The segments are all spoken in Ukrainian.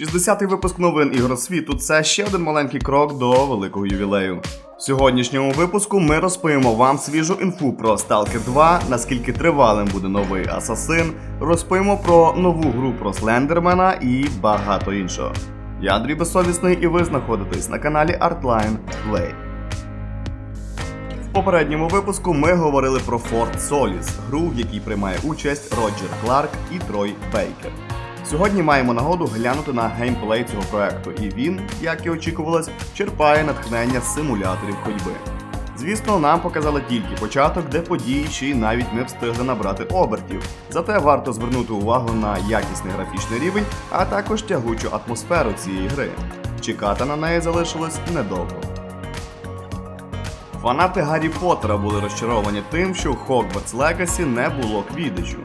60-й випуск новин ігор світу це ще один маленький крок до великого ювілею. В сьогоднішньому випуску ми розповімо вам свіжу інфу про Stalker 2, наскільки тривалим буде новий Асасин, розповімо про нову гру про Слендермена і багато іншого. Я Андрій Безсовісний і ви знаходитесь на каналі Artline Play. В попередньому випуску ми говорили про Fort Solis, гру, в якій приймає участь Роджер Кларк і Трой Бейкер. Сьогодні маємо нагоду глянути на геймплей цього проекту, і він, як і очікувалось, черпає натхнення з симуляторів ходьби. Звісно, нам показали тільки початок, де події ще й навіть не встигли набрати обертів. Зате варто звернути увагу на якісний графічний рівень, а також тягучу атмосферу цієї гри. Чекати на неї залишилось недовго. Фанати Гаррі Поттера були розчаровані тим, що в Hogwarts Legacy не було квідичу.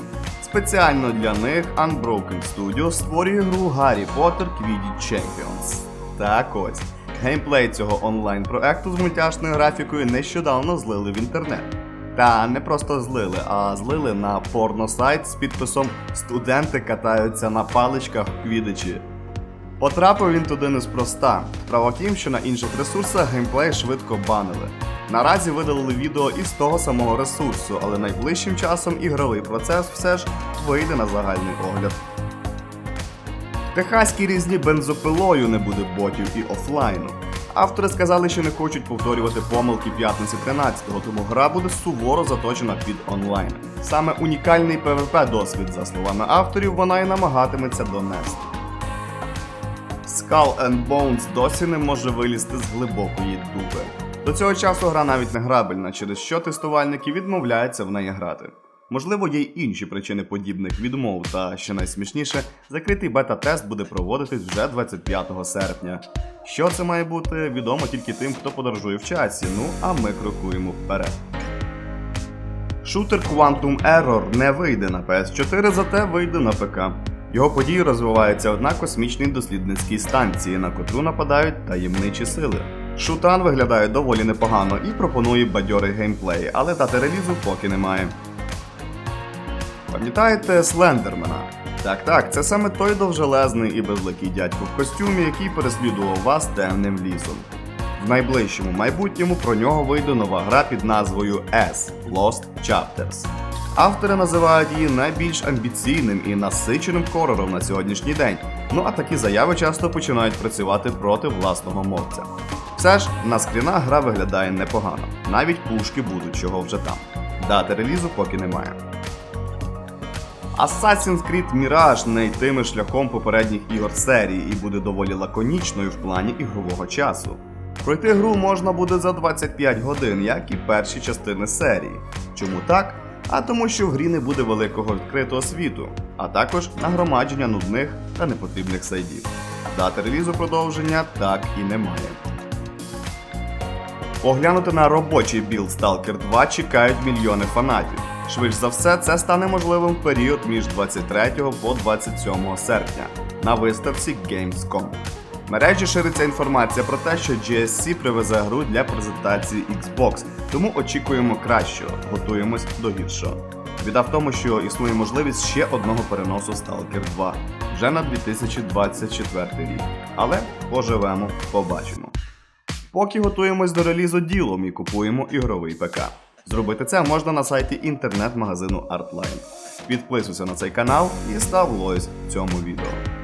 Спеціально для них Unbroken Studio створює гру Гаррі Potter Quidditch Champions. Так ось. Геймплей цього онлайн-проекту з мультяшною графікою нещодавно злили в інтернет. Та не просто злили, а злили на порносайт з підписом Студенти катаються на паличках в квідичі. Потрапив він туди неспроста. Справа в тім, що на інших ресурсах геймплей швидко банили. Наразі видалили відео із того самого ресурсу, але найближчим часом ігровий процес все ж вийде на загальний огляд. В Техаській різні бензопилою не буде ботів і офлайну. Автори сказали, що не хочуть повторювати помилки п'ятниці 13-го, тому гра буде суворо заточена під онлайн. Саме унікальний PvP досвід, за словами авторів, вона і намагатиметься донести. Skull and Bones досі не може вилізти з глибокої дуби. До цього часу гра навіть не грабельна, через що тестувальники відмовляються в неї грати. Можливо, є й інші причини подібних відмов, та що найсмішніше, закритий бета-тест буде проводитись вже 25 серпня. Що це має бути, відомо тільки тим, хто подорожує в часі. Ну а ми крокуємо вперед. Шутер Quantum Error не вийде на PS4, зате вийде на ПК. Його події розвиваються на космічній дослідницькій станції, на котру нападають таємничі сили. Шутан виглядає доволі непогано і пропонує бадьорий геймплей, але дати релізу поки немає. Пам'ятаєте Слендермена? Так, так, це саме той довжелезний і безликий дядько в костюмі, який переслідував вас темним лісом. В найближчому майбутньому про нього вийде нова гра під назвою S Lost Chapters. Автори називають її найбільш амбіційним і насиченим хорором на сьогоднішній день. Ну а такі заяви часто починають працювати проти власного мовця. Все ж на скрінах гра виглядає непогано, навіть пушки будуть чого вже там. Дати релізу поки немає. Assassin's Creed Mirage не йтиме шляхом попередніх ігор серії і буде доволі лаконічною в плані ігрового часу. Пройти гру можна буде за 25 годин, як і перші частини серії. Чому так? А тому, що в грі не буде великого відкритого світу, а також нагромадження нудних та непотрібних сайдів. Дати релізу продовження так і немає. Поглянути на робочий білд Stalker 2 чекають мільйони фанатів. Швидше за все, це стане можливим в період між 23 по 27 серпня на виставці Gamescom. Мережі шириться інформація про те, що GSC привезе гру для презентації Xbox, тому очікуємо кращого, готуємось до гіршого. Біда в тому, що існує можливість ще одного переносу Stalker 2 вже на 2024 рік. Але поживемо, побачимо. Поки готуємось до релізу ділом і купуємо ігровий ПК. Зробити це можна на сайті інтернет-магазину Artline. Підписуйся на цей канал і став лойс цьому відео.